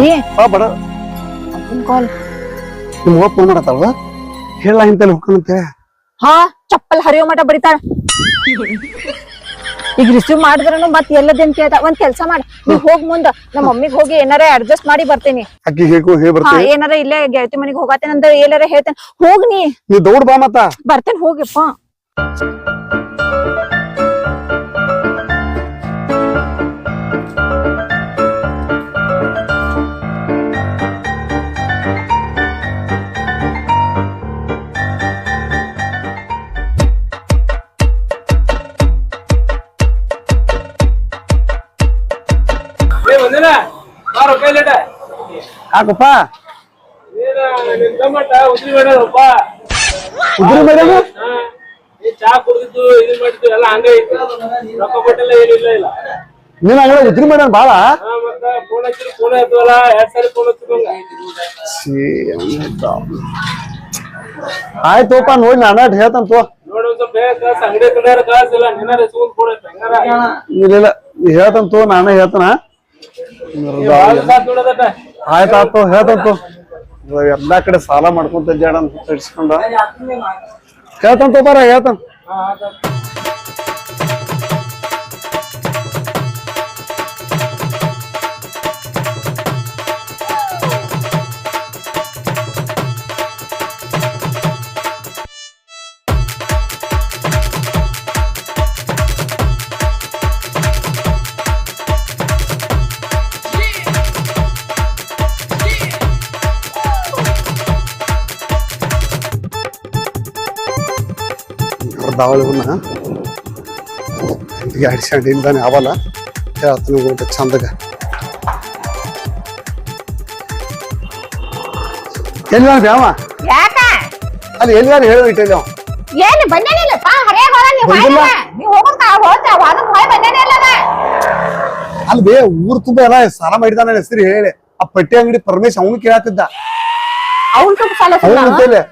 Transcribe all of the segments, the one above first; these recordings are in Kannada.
ಅದಿ ಬಾ ಬಡ ಕಾಲ್ ನಿಮ್ಮ ಹೋಗ್ ಫೋನ್ ಮಾಡತ್ತಾಳ ಹೇಳ ಇಂತಲ್ಲಿ ಹೋಗ್ಕಂತೆ ಹಾ ಚಪ್ಪಲ್ ಹರಿಯೋ ಮಠ ಬಡಿತಾಳ ಈಗ ರಿಸೀವ್ ಮಾಡಿದ್ರನು ಮತ್ ಎಲ್ಲದೇನ್ ಕೇಳ್ತಾ ಒಂದ್ ಕೆಲ್ಸ ಮಾಡ್. ನೀ ಹೋಗ್ ಮುಂದ. ನಮ್ಮ ಮಮ್ಮಿಗ್ ಹೋಗಿ ಏನಾರ ಅಡ್ಜಸ್ಟ್ ಮಾಡಿ ಬರ್ತೇನಿ. ಅಕ್ಕಿ ಹೇಗೂ ಹೇಳಿ ಹಾ ಬರ್ತೀನಿ ಏನಾರ ಇಲ್ಲೇ ಗೆಳತಿ ಮನಿಗ್ ಹೋಗತ್ತೇನೆ ಅಂದ್ರೆ ಏನಾರ ಹೇಳ್ತೇನೆ. ಹೋಗ್ ನೀ. ನೀ ದೌಡ್ ಬಾ ಮತ್ತ. ಬರ್ತೇನೆ ಹೋಗಿಪ್ಪ. ಯಾಕಪ್ಪ ಟಮಟ ಉದ್ರಿ ಮೇಡಮ್ ಚಾ ಕುಡಿದಿದ್ದು ಮಾಡಿದ್ದು ಎಲ್ಲ ಹಂಗ ಐತಿ ರೊಕ್ಕ ಕೊಟ್ಟಿಲ್ಲ ಏನಿಲ್ಲ ಇಲ್ಲ ನೀನ್ ಹಂಗ ಉದ್ರಿ ಮೇಡಮ್ ಬಾಳ? ಮತ್ತ ಫೋನ್ ಹಚ್ಚಿರಿ ಫೋನ್ ಹತ್ತವಲ್ಲ ಎರಡ್ ಸಾರಿ ಫೋನ್ ಹಚ್ಚಿದಂಗ ಆಯ್ತುಪ್ಪ ನೋಡಿ ನಾನು ಹೇಳ್ತಾನ ತೋ. ಇಲ್ಲ ಹೇಳ್ತಾನ ತೋ ನಾನೇ ಹೇಳ್ತಾನ. ಬಾಳ ಹೇಳ್ತಂತು ಎಲ್ಲಾ ಕಡೆ ಸಾಲ ಮಾಡ್ಕೊಂತ ಜಾಡ ಅಂತ ಹೇಳ್ತಾನ ತೋ ಬಾರ ಹೇಳ್ತಾನ. ದಾವಳಿವನ್ನ ಅಡಿಸ್ಕೊಂಡು ಇಲ್ದಾನೆ ಅವಲ್ಲ ಹೇಳ್ತಾನೆ ಊಟ ಚಂದಗ. ಎಲ್ಲಿ ಬ್ಯಾವ ಯಾಕ? ಅಲ್ಲಿ ಎಲ್ಲಿಗಾರ ಹೇಳು ಇಟ್ಟಿಲ್ಲ ಏನು ಬಂದೇನಿಲ್ಲ ಪಾ ಹರೇ ಬರ ನೀವ್ ಬಂದಿಲ್ಲ? ನೀವ್ ಹೋಗಕ್ಕ ಹೋದ ವಾದಕ್ ಹೋಯ್ ಬಂದೇನಿಲ್ಲ ನಾ. ಅಲ್ಲಿ ಬೇ ಊರ್ ತುಂಬ ಎಲ್ಲ ಸಾಲ ಮಾಡಿದಾನ ಹೆಸರು ಹೇಳಿ. ಆ ಪಟ್ಟಿ ಅಂಗಡಿ ಪರಮೇಶ್ ಅವನು ಕೇಳತ್ತಿದ್ದ. ಅವನು ಸ್ವಲ್ಪ ಸಾಲ ಅವನು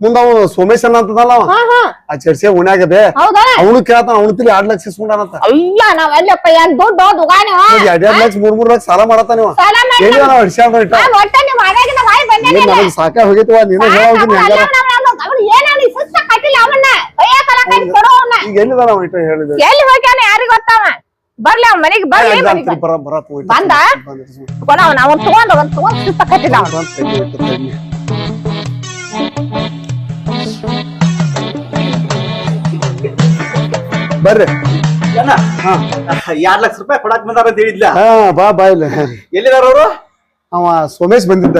ಮುಂದ ಅವ ಸೋಮೇಶ್ ಅನ್ನ ಅಂತದಲ್ಲ ಅವ? ಹಾ ಹಾ. ಆ ಚರ್ಚೆ ಉಣ್ಯಾಗದೆ ಹೌದಾ? ಅವನು ಕೇಳ್ತಾನ ಅವನು ತಿಳಿ ಎರಡ್ ಲಕ್ಷ ಇಸ್ಕೊಂಡಾನಂತ ಅಲ್ಲ ನಾವ್ ಅಲ್ಲಪ್ಪ ಏನ್ ದೊಡ್ಡ ದುಗಾನ ಎರಡ್ ಎರಡ್ ಲಕ್ಷ ಮೂರ್ ಮೂರ್ ಲಕ್ಷ ಸಾಲ ಮಾಡತ್ತಾನ ಇವ. ಸಾಲ ಮಾಡಿ ಎಲ್ಲಿ ನಾವ್ ಅಡ್ಸ್ಯಾಡ ಇಟ್ಟ? ಒಟ್ಟ ನೀವ್ ಮನೆಯಾಗಿನ ಬಾಯಿ ಏನ್ ಬಂದೇನಿಲ್ಲ ನನಗ್ ಸಾಕ ಹೋಗಿತ್ತು ನೀನು ಹೇಳ ಹೆಂಗಾರ. ಅವನು ಏನಾನಿ ಸುತ್ತ ಕಟ್ಟಿಲ್ಲ ಅವನ್ನ. ಕೈಯ ಕಲ ಕೈ ಕೊಡೋ ಅವನ್ನ. ಈಗ ಎಲ್ಲಿದಾನ ಅವ ಇಟ್ಟ ಹೇಳಿದ ಎಲ್ಲಿ ಹೋಗ್ಯಾನ ಯಾರಿಗ್ ಗೊತ್ತಾವ? ಬರ್ಲಿ ಅವ್ನ ಮನೆಗೆ ಬರ್ಲಿ ಮನೆಗೆ ಬರ ಬರತ್ ಹೋಯ್ತು. ಬಂದ? ಅವನ ತಗೊಂಡ್ ಅವನ್ ತಗೊಂಡ್ ಸುತ್ತ ಕಟ್ಟಿಲ್ಲ ಅವನು. ಬಂದ್ ತೆಗಿ ಇಟ್ಟು ತೆಗಿ. ಬರ್ರಿ. ಏನ? ಹಾ. ಎರಡ್ ಲಕ್ಷ ರೂಪಾಯಿ ಕೊಡಾಕ್ ಬಂದಾರ ಅಂತ ಹೇಳಿದ್ಲ? ಹಾ ಬಾ ಬಾ ಇಲ್ಲ. ಎಲ್ಲಿದಾರ ಅವರು? ಅವ ಸೋಮೇಶ್ ಬಂದಿದ್ದ.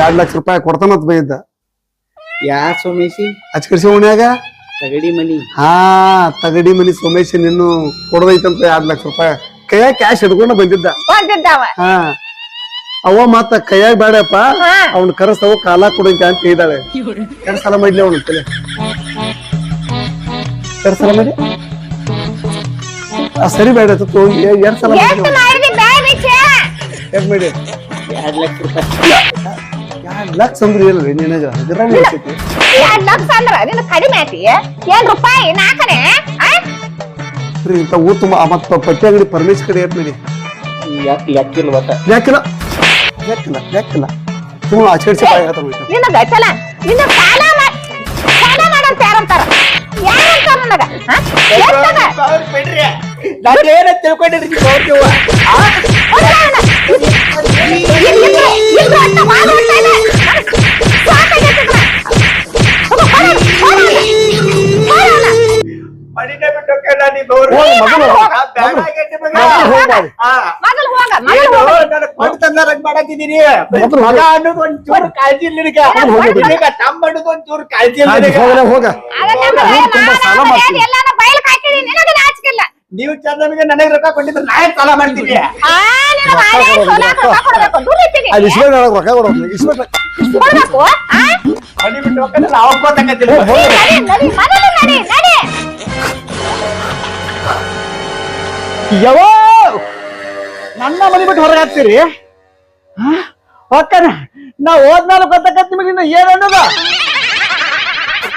ಎರಡ್ ಲಕ್ಷ ರೂಪಾಯಿ ಕೊಡ್ತಾನಂತ ಬಂದಿದ್ದ. ಯಾ ಸೋಮೇಶಿ? ಅಚ್ಕರಿಸಿ ಓಣ್ಯಾಗ? ತಗಡಿ ಮನಿ. ಹಾ ತಗಡಿ ಮನಿ ಸೋಮೇಶ್ ನಿನ್ನು ಕೊಡದೈತಂತ ಎರಡ್ ಲಕ್ಷ ರೂಪಾಯಿ. ಕೈಯಾಗ ಕ್ಯಾಶ್ ಹಿಡ್ಕೊಂಡು ಬಂದಿದ್ದ. ಬಂದಿದ್ದಾವ. ಹಾ. ಅವ ಮತ್ತ ಕೈಯಾಗ ಬೇಡಪ್ಪ. ಅವ್ನ ಕರೆಸ್ತವ ಕಾಲ ಕೊಡಂತ ಅಂತ ಹೇಳಿದಾಳೆ. ಎರಡ್ ಸಲ ಮಾಡ್ಲಿ ಅವನು ತಲೆ ಎರಡ್ ಸಲ ಮಾಡಿ ಸರಿ ಬೇಡ ತೋ ಎರಡ್ ಸಲ ಮಾಡಿ. ಎರಡ್ ಲಕ್ಷ ರೂಪಾಯಿ. ಎರಡ್ ಲಕ್ಷ ಅಂದ್ರೆ ನಿನಗ. ಎರಡ್ ಲಕ್ಷ ಅಂದ್ರ ನಿನ್ನ ಕಡಿಮೆ ಐತಿ. ಏನ್ ರೂಪಾಯಿ? ನಾಲ್ಕನೆ ರೀ ತುಂಬ ಮತ್ತ ಪಟ್ಟಿ ಅಂಗಡಿ ಪರಮೇಶ್ ಕಡೆ ಏಟ್ ನಡಿ ಯಾಕೆ ಲೆಕ್ಕಿಲ್ಲ ಒಟ್ಟ? ಯಾಕಿಲ್ಲ? ಯಾಕಿಲ್ಲ ಯಾಕಿಲ್ಲ. ಆಚರಿಸಿ ಬಾಯಿ ನಿನ್ನ ಗಚ್ಚಲ ನಿನ್ನ ಸಾಲ ಮಾಡ್ ಸಾಲ ಮಾಡಂತ ಯಾರಂತಾರ? ಯಾರಂತಾರ ನನಗ ಹಾ? ಎಷ್ಟದ? ಬಿಡ್ರಿ ನಾನು ಏನ ತಿಳ್ಕೊಂಡಿರಿ ನೋಡ್ತೀವ ಬಿಟ್ಟು. ಹೋಗ್ ಹೋಗ್. ಹೋಗ ಮಗ. ಅನ್ನೋದು ಕಾಳಜಿ ಇಲ್ಲ ನಿನಗ. ತಮ್ಮ ಅನ್ನೋದು ಕಾಳಜಿ ಇಲ್ಲ ನಿನಗ. ಹೋಗ. ತುಂಬ ಸಾಲ ಮಾಡ್ತೀನಿ. ಎಲ್ಲಾನ ನಿನಗೆ ನಾಚಿಕಿಲ್ಲ. ನೀವು ಚಂದ್ರಮಿಗೆ ನನಗೆ ರೊಕ್ಕ ಕೊಟ್ಟಿದ್ರೆ ನಾ ಏನ್ ಸಾಲ ಮಾಡ್ತೀನಿ ಇಸ್ಬೇಡ ರೊಕ್ಕ ಕೊಡೋದು ಇಸ್ಬೇಡ? ಮನಿ ಬಿಟ್ಟು ಹೋಗ್ತಾನೆ ನಾವು ಗೊತ್ತಾಗತ್ತಿಲ್ಲ ಯಾವ ನನ್ನ ಮನೆ ಬಿಟ್ಟು ಹೊರಗೆ ಹಾಕ್ತೀರಿ? ಹೊಕ್ಕನ ನಾ ಹೋದ್ಮೇಲೆ ಗೊತ್ತಾಗತ್ತೆ ನಿಮಗೆ ಇನ್ನು ಏನ್ ಅನ್ನೋದು?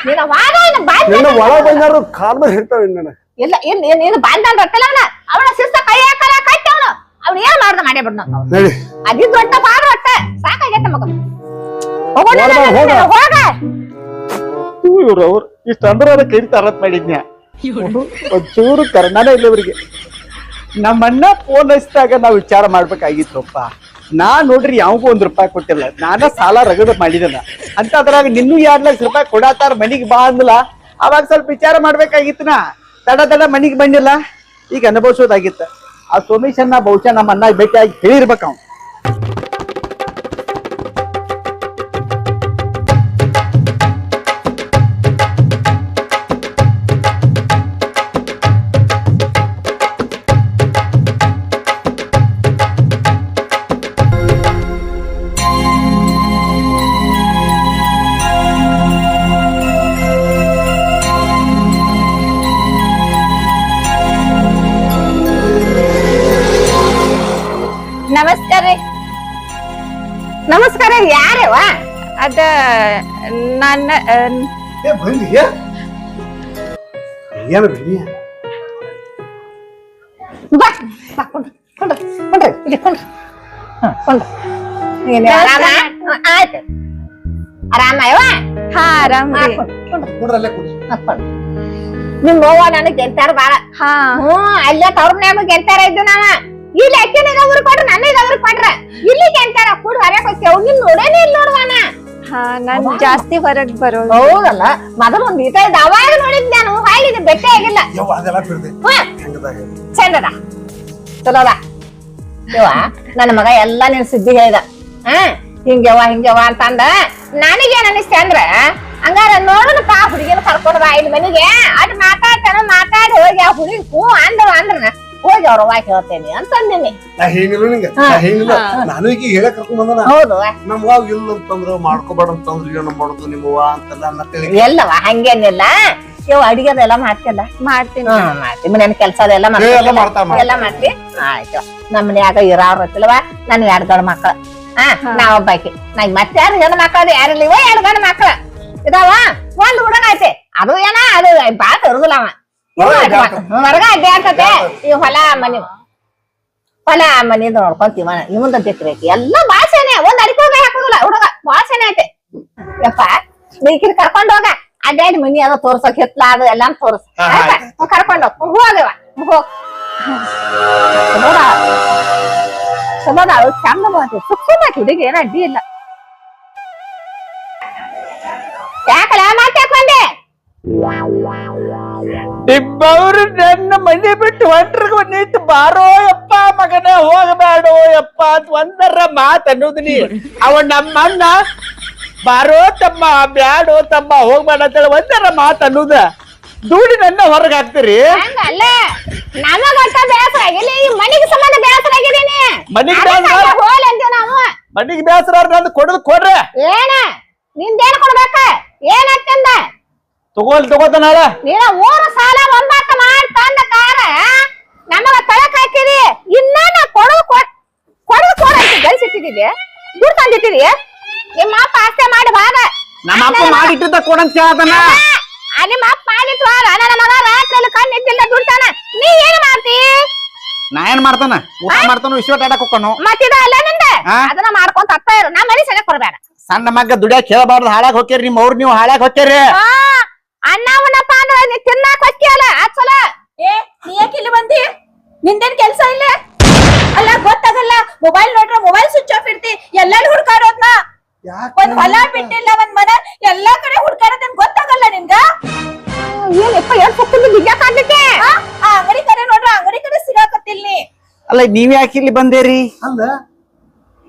ನಿನ್ನ ವಾದ ಏನು ಬಾಂಧ ನಿನ್ನ ಒಳ ಬಂದಾರು ಕಾಲ್ ಮೇಲೆ ಹಿಡ್ತಾವ ನನ್ನ ಇಲ್ಲ ಏನ್ ಏನ್ ಏನು ಬಾಂಧನ್ ರೊಕ್ಕಲ್ಲ ಅವನ? ಅವನ ಶಿಸ್ತ ಕೈ ಹಾಕಲ್ಲ ಕಟ್ಟ ಅವನು. ಅವ್ನ ಏನ್ ಮಾಡ್ದ ಮಾಡೇ ದೊಡ್ಡ ಸಾಕಾಗೈತೆ ಮಗ. ಹೋಗ. ಇವ್ರು ಅವ್ರು. ಇಷ್ಟ ಅಂದ್ರೆ ಅದ ಕೈ ತರತ್ ಮಾಡಿದ್ನ್ಯ ಒಂಚೂರು ಕರ್ಣನೇ ಇಲ್ಲ ಇವ್ರಿಗೆ. ನಮ್ಮಣ್ಣ ಫೋನ್ ಹಚ್ಚಿದಾಗ ನಾವು ವಿಚಾರ ಮಾಡ್ಬೇಕಾಗಿತ್ತಪ್ಪ. ನಾ ನೋಡ್ರಿ ಯಾವಾಗೂ ಒಂದ್ ರೂಪಾಯಿ ಕೊಟ್ಟಿಲ್ಲ. ನಾನ ಸಾಲ ರಗಡ ಮಾಡಿದನ. ಅಂತ ಅದ್ರಾಗ ನಿನ್ನೂ ಎರಡ್ ಲಕ್ಷ ರೂಪಾಯಿ ಕೊಡಾತಾರ ಮನಿಗ್ ಬಾ ಅಂದ್ಲ. ಅವಾಗ ಸ್ವಲ್ಪ ವಿಚಾರ ಮಾಡ್ಬೇಕಾಗಿತ್ತು ನಾ ತಡ ತಡ ಮನಿಗ್ ಬಂದಿಲ್ಲ. ಈಗ ಅನುಭವಿಸೋದಾಗಿತ್ತ. ಆ ಸೋಮೇಶನ್ನ ಬಹುಶಃ ನಮ್ಮ ಅಣ್ಣ ಭೇಟಿಯಾಗಿ ಹೇಳಿರ್ಬೇಕು ಅವ್ನು. ನಮಸ್ಕಾರ ಯಾರವ ಅದ ನನ್ನ ಏ ಬಂದಿ ಏನು ಬನ್ನಿ ಬಾ ಬಾ ಕೊಂಡ್ರಿ ಕೊಂಡ್ರಿ ಕೊಂಡ್ರಿ ಇಲ್ಲಿ ಕೊಂಡ್ರಿ ಹ್ಮ್ ಕೊಂಡ್ರಿ ನೀನ್ ಆರಾಮ? ಆಯ್ತು? ಆರಾಮ ಯವ್ವ ಹಾ ಆರಾಮ್ ಕೊಂಡ್ರಿ, ಅಲ್ಲೇ ಕೊಡ್ರಿ. ನಿಮ್ ಅವ್ವ ನನಗ್ ಗೆಲ್ತಾರ ಬಾಳ. ಹಾ. ಹ್ಮ್ ಅಲ್ಲೇ ತವ್ರ ನ್ಯಾಮ ಗೆಲ್ತಾರ ಇದ್ದು ನಾವ? ಇಲ್ಲಿ ಅಕ್ಕಿನಿಗ ಅವ್ರು ಕೊಡ್ರಿ ನನಗ ಅವ್ರು ನಾನ್ ಜಾಸ್ತಿ ಹೊರಗ್ ಬರೋದು. ಹೌದಲ್ಲ ಮೊದಲು ಒಂದ್ ಈತ ಇದ್ದ ಅವಾಗ ನೋಡಿದ್ ನಾನು. ಹಾಳಿದ ಬೆಟ್ಟ ಆಗಿಲ್ಲ. ಯವ್ವ ಅದೆಲ್ಲ ಬಿಡ್ದೆ. ಚಂದದ. ಚಲೋದ ಯವ್ವ ನನ್ನ ಮಗ ಎಲ್ಲಾ ನಿನ್ ಸುದ್ದಿ ಹೇಳಿದ. ಹ ಹಿಂಗ್ಯವ ಅಂತ ಅಂತಂದ. ನನಗೇನ್ ಅನಿಸ್ತೆ ಅಂದ್ರ ಹಂಗಾರ ಪಾ ಹುಡುಗಿನ ಕರ್ಕೊಂಡ್ ಬಾ ಇಲ್ಲಿ ಮನೆಗೆ. ಅಟ್ ಮಾತಾಡ್ತಾನ ಮಾತಾಡಿ ಹೋಗಿ ಆ ಹುಡುಗಿ ಹೂ ಅಂದ್ರ ಅಂದ್ರ ಹೋಗಿ ಅವ್ರ ಅವ್ವ ಹೇಳ್ತೇನೆ ಅಂತಂದಿನಿ. ನಾ ಹಿಂಗಿಲ್ಲ ನಿಂಗೆ. ನಾ ಹಿಂಗಿಲ್ಲ ನಾನು ಈಗ ಹೇಳಕ್ ಕರ್ಕೊಂಡ್ ಬಂದನ. ಹೌದು ನಮ್ಮ ವಾವ್ ಇಲ್ಲ ಅಂತಂದ್ರ ಮಾಡ್ಕೋಬೇಡ ಅಂತಂದ್ರ ಏನ ಮಾಡುದು ನಿಮ್ಮವ್ವ ಅಂತೆಲ್ಲ ಅನ್ನತ್ತೇಳಿ ಎಲ್ಲವ ಹಂಗೇನಿಲ್ಲ. ಇವ್ ಅಡಿಗೆದೆಲ್ಲ ಮಾಡ್ತಿಲ್ಲ ಮಾಡ್ತೀನಿ. ಮಾಡ್ತೀನಿ. ಮಾಡ್ತಿ ಮನೇನ್ ಕೆಲ್ಸ ಅದೆಲ್ಲ ಮಾಡ್ತೀವಿ ಎಲ್ಲ ಮಾಡ್ತಾ, ಆಯ್ತು. ನಮ್ಮ ಮನ್ಯಾಗ ಇರಾವ್ರ ಇರ್ತಿಲ್ವ ನನ್ ಎರಡ್ ಗಂಡ ಮಕ್ಳ. ಹಾ ನಾವ್ ಒಬ್ಬಾಕಿ. ನಾ ಮತ್ತೆ ಯಾರು ಹೆಣ್ಣು ಮಕ್ಕಳು ಯಾರಿಲ್ಲ ಇವ ಎರಡ್ ಗಂಡ ಮಕ್ಳ. ಇದಾವ? ಒಂದ್ ಹುಡುಗ ಐತೆ. ಅದು ಏನ? ಅದು ಬಾಳ ಇರುದಿಲ್ಲ ಅವ. ಹೊರಗ ಅಡ್ಡಾಡ್ತತೆ ಈ ಹೊಲ ಮನಿ. ಹೊಲ ಮನೆ ನೋಡ್ಕೊಂತೀವ ಇವಂದ ತಿಕ್ಬೇಕು ಎಲ್ಲ ಭಾಷೆನೆ. ಒಂದ್ ಅಡಿಕೆ ಹಾಕುದಿಲ್ಲ. ಹುಡುಗ ಭಾಷೆನೆ ಐತೆ. ಯಪ್ಪ. ಬೇಕಿದ್ ಕರ್ಕೊಂಡ್ ಹೋಗ. ಅಡ್ಡಾಡಿ ಮನಿ ಅದ ತೋರ್ಸಕ್ ಹಿತ್ಲ ಅದು ಎಲ್ಲ ತೋರ್ಸ. ಕರ್ಕೊಂಡ್ ಹೋಗ್. ಹೋಗವ ಹೋಗ್ ಸಮೋದ ಅವ್ಳು ಚಂದ ಮಾತು ಸುಕ್ಕ ಹುಡುಗಿ. ಏನ ಅಡ್ಡಿ ಇಲ್ಲ. ಯಾಕಲ ಮಾತಾಕ್ ಬಂದೆ ನಿಮ್ಮವ್ರು ನನ್ನ ಮನೆ ಬಿಟ್ಟು ಹೊಂಟ್ರಿಗೆ ನಿಂತು ಬಾರೋ ಯಪ್ಪ ಮಗನೇ ಹೋಗಬೇಡೋ ಯಪ್ಪ ಅಂತ ಒಂದರ ಮಾತು ಅನ್ನೋದು ನೀ. ಅವ ನಮ್ಮ ಅಣ್ಣ ಬಾರೋ ತಮ್ಮ ಬ್ಯಾಡೋ ತಮ್ಮ ಹೋಗ್ಬೇಡ ಅಂತೇಳಿ ಒಂದರ ಮಾತು ಅನ್ನೋದ. ದೂಡಿ ನನ್ನ ಹೊರಗೆ ಹಾಕ್ತೀರಿ? ಹಂಗಲ್ಲ ನಮಗಟ್ಟ ಬೇಸರ ಆಗಿಲ್ಲ ಈ ಮನಿಗೆ ಸಂಬಂಧ ಬೇಸರ ಆಗಿದೀನಿ ಮನಿಗ್ ಬೇಸ್ರ? ಹೋಲ್ ಅಂತೀವಿ ನಾವು. ಮನಿಗೆ ಬೇಸರ ನಂದು ಕೊಡದ್ ಕೊಡ್ರೆ. ಏನ? ನಿಂದೇನ್ ಕೊಡ್ಬೇಕ? ಏನಂತಂದ ತಗೋಲ್ ತಗೋತಾನಳ ನೀನ ಮೂರು ಸಾಲ ಒಂಬತ್ತ ಮಾಡಿ ತಂದ ಕಾರ ನಮಗ ತಳಕ್ ಹಾಕಿರಿ ಇನ್ನ ನಾ ಕೊಡದು ಕೊಡೋದು ಕೊಡ ಗಳಿಸಿಟ್ಟಿದ್ದೀವಿ ದುಡ್ಡು ತಂದಿಟ್ಟಿರಿ ನಿಮ್ಮ ಅಪ್ಪ ಆಸ್ತೆ ಮಾಡಿ ಬಾದ ನಮ್ಮ ಅಪ್ಪ ಮಾಡಿಟ್ಟಿದ್ದ ಕೊಡಂತ ಕೇಳತಾನ ಆ ನಿಮ್ಮ ಅಪ್ಪ ಮಾಡಿಟ್ಟು ಬಾದ ನನ್ನ ಮಗ ರಾತ್ರಿ ಕಣ್ಣು ಇದ್ದಿಲ್ಲ ದುಡ್ತಾನ ನೀ ಏನ್ ಮಾಡ್ತಿ? ನಾ ಏನ್ ಮಾಡ್ತಾನ? ಊಟ ಮಾಡ್ತಾನು ವಿಶ್ವ ಆಡಕ್ ಹೋಗ್ತಾನು ಮತ್ತಿದ ಅಲ್ಲ ನಿಂದ? ಅದನ್ನ ಮಾಡ್ಕೊಂತ ಅತ್ತ ಇರು. ನಾ ಮನಿ ಸೆನೆ ಕೊಡಬೇಡ ಸಣ್ಣ ಮಗ್ಗ ದುಡಿಯಾಕ ಹೇಳಬಾರ್ದು ಹಾಳಾಗ ಹೋಗ್ಯಾರ ನಿಮ್ಮ ಅವ್ರು ನೀವು ಹಾಳಾಗ ಹೋಗ್ಯಾರಿ ಆ, ಅನ್ನ ಉಣ್ಣಪ್ಪ ಅಂದ್ರೆ ನೀ ತಿನ್ನಾಕ ಹೊಕ್ಕಿಯಲ್ಲ ಅದ್ ಚಲೋ? ಏ ನೀ ಯಾಕೆ ಇಲ್ಲಿ ಬಂದಿ? ನಿಂದೇನ್ ಕೆಲ್ಸ ಇಲ್ಲ? ಅಲ್ಲ ಗೊತ್ತಾಗಲ್ಲ. ಮೊಬೈಲ್ ನೋಡ್ರ ಮೊಬೈಲ್ ಸ್ವಿಚ್ ಆಫ್ ಇಡ್ತಿ ಎಲ್ಲಾರು ಹುಡ್ಕಾಡೋದ್ನ? ಒಂದ್ ಹೊಲ ಬಿಟ್ಟಿಲ್ಲ ಒಂದ್ ಮನ ಎಲ್ಲಾ ಕಡೆ ಹುಡ್ಕಾಡೋದ್ ಗೊತ್ತಾಗಲ್ಲ ನಿನ್ಗ ಏನ್ ಬಿಗ್ಗ ಕಾಣ್ಲಿಕ್ಕೆ ಆ ಆ ಅಂಗಡಿ ಕಡೆ ನೋಡ್ರ ಅಂಗಡಿ ಕಡೆ ಸಿಗಾಕತ್ತಿಲ್ ನೀ. ಅಲ್ಲ ನೀವ್ ಯಾಕೆ ಇಲ್ಲಿ ಬಂದೇರಿ? ಅಲ್ಲ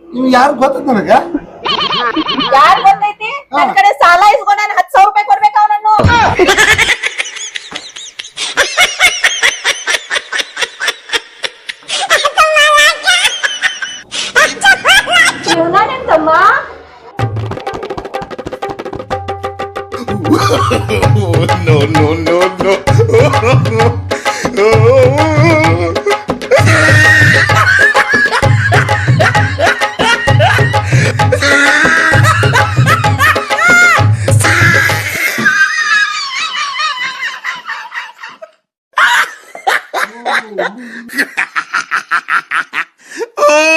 ನಿಮ್ ಯಾರು ಗೊತ್ತದ ನನಗ? ಯಾರು ಗೊತ್ತೈತಿ? ನನ್ ಕಡೆ ಸಾಲ ಇಸ್ಕೊಂಡ್ ನಾನು ಹತ್ ಸಾವಿರ ರೂಪಾಯಿ ಕೊಡ್ಬೇಕ Ah!